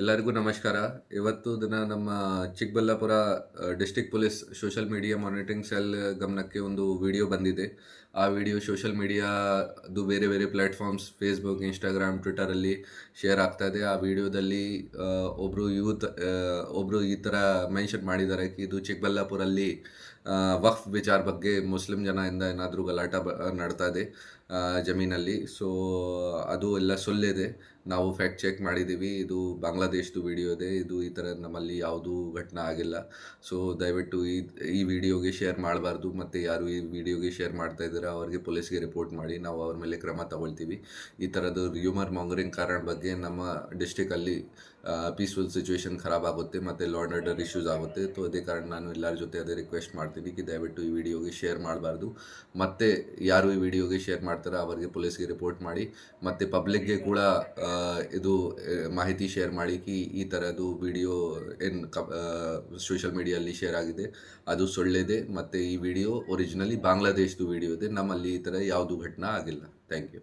ಎಲ್ಲರಿಗೂ ನಮಸ್ಕಾರ. ಇವತ್ತು ದಿನ ನಮ್ಮ Chikkaballapur district police social media monitoring cell ಗಮನಕ್ಕೆ ಒಂದು ವಿಡಿಯೋ ಬಂದಿದೆ. ಆ ವಿಡಿಯೋ ಸೋಷಲ್ ಮೀಡಿಯಾದು ಬೇರೆ ಬೇರೆ ಪ್ಲಾಟ್ಫಾರ್ಮ್ಸ್ ಫೇಸ್ಬುಕ್ ಇನ್ಸ್ಟಾಗ್ರಾಮ್ ಟ್ವಿಟರಲ್ಲಿ ಶೇರ್ ಆಗ್ತಾ ಇದೆ. ಆ ವಿಡಿಯೋದಲ್ಲಿ ಒಬ್ಬರು ಯೂತ್ ಒಬ್ಬರು ಈ ಥರ ಮೆನ್ಷನ್ ಮಾಡಿದ್ದಾರೆ ಇದು ಚಿಕ್ಕಬಳ್ಳಾಪುರಲ್ಲಿ ವಕ್ಫ್ ವಿಚಾರ ಬಗ್ಗೆ ಮುಸ್ಲಿಂ ಜನದಿಂದ ಏನಾದರೂ ಗಲಾಟ ನಡ್ತಾ ಇದೆ ಜಮೀನಲ್ಲಿ. ಸೊ ಅದು ಎಲ್ಲ ಸುಳ್ಳಿದೆ. ನಾವು ಫ್ಯಾಕ್ಟ್ ಚೆಕ್ ಮಾಡಿದ್ದೀವಿ ಇದು ಬಾಂಗ್ಲಾದೇಶದ್ದು ವಿಡಿಯೋ ಇದೆ, ಇದು ಈ ಥರ ನಮ್ಮಲ್ಲಿ ಯಾವುದೂ ಘಟನೆ ಆಗಿಲ್ಲ. ಸೊ ದಯವಿಟ್ಟು ಈ ಈ ವಿಡಿಯೋಗೆ ಶೇರ್ ಮಾಡಬಾರ್ದು, ಮತ್ತು ಯಾರು ಈ ವಿಡಿಯೋಗೆ ಶೇರ್ ಮಾಡ್ತಾ ಇದ್ದಾರೆ, ಅವರಿಗೆ ಪೊಲೀಸ್ಗೆ ರಿಪೋರ್ಟ್ ಮಾಡಿ, ನಾವು ಅವ್ರ ಮೇಲೆ ಕ್ರಮ ತಗೊಳ್ತೀವಿ. ಈ ಥರದ್ದು ರ್ಯೂಮರ್ ಮಾಂಗರಿಂಗ್ ಕಾರಣ ಬಗ್ಗೆ ನಮ್ಮ ಡಿಸ್ಟಿಕಲ್ಲಿ ಪೀಸ್ಫುಲ್ ಸಿಚುವೇಶನ್ ಖರಾಬ್ ಆಗುತ್ತೆ, ಮತ್ತು ಲಾ ಆ್ಯಂಡ್ ಆರ್ಡರ್ ಇಶ್ಯೂಸ್ ಆಗುತ್ತೆ. ಸೊ ಅದೇ ಕಾರಣ ನಾನು ಎಲ್ಲರ ಜೊತೆ ಅದೇ ರಿಕ್ವೆಸ್ಟ್ ಮಾಡ್ತೀನಿ ಕಿ ದಯವಿಟ್ಟು ಈ ವಿಡಿಯೋಗೆ ಶೇರ್ ಮಾಡಬಾರ್ದು. ಮತ್ತು ಯಾರು ಈ ವಿಡಿಯೋಗೆ ಶೇರ್ ಮಾಡ್ತಾರೋ ಅವರಿಗೆ ಪೊಲೀಸ್ಗೆ ರಿಪೋರ್ಟ್ ಮಾಡಿ, ಮತ್ತು ಪಬ್ಲಿಕ್ಗೆ ಕೂಡ ಇದು ಮಾಹಿತಿ ಶೇರ್ ಮಾಡಿ ಕಿ ಈ ಥರದ್ದು ವಿಡಿಯೋ ಏನು ಕ ಸೋಷಿಯಲ್ ಮೀಡಿಯಲ್ಲಿ ಶೇರ್ ಆಗಿದೆ, ಅದು ಸೊಳ್ಳೆದೆ, ಮತ್ತು ಈ ವಿಡಿಯೋ ಒರಿಜಿನಲಿ ಬಾಂಗ್ಲಾದೇಶದ್ದು ವಿಡಿಯೋ ಇದೆ, ನಮ್ಮಲ್ಲಿ ಈ ಥರ ಯಾವುದು ಘಟನಾ ಆಗಿಲ್ಲ. Thank you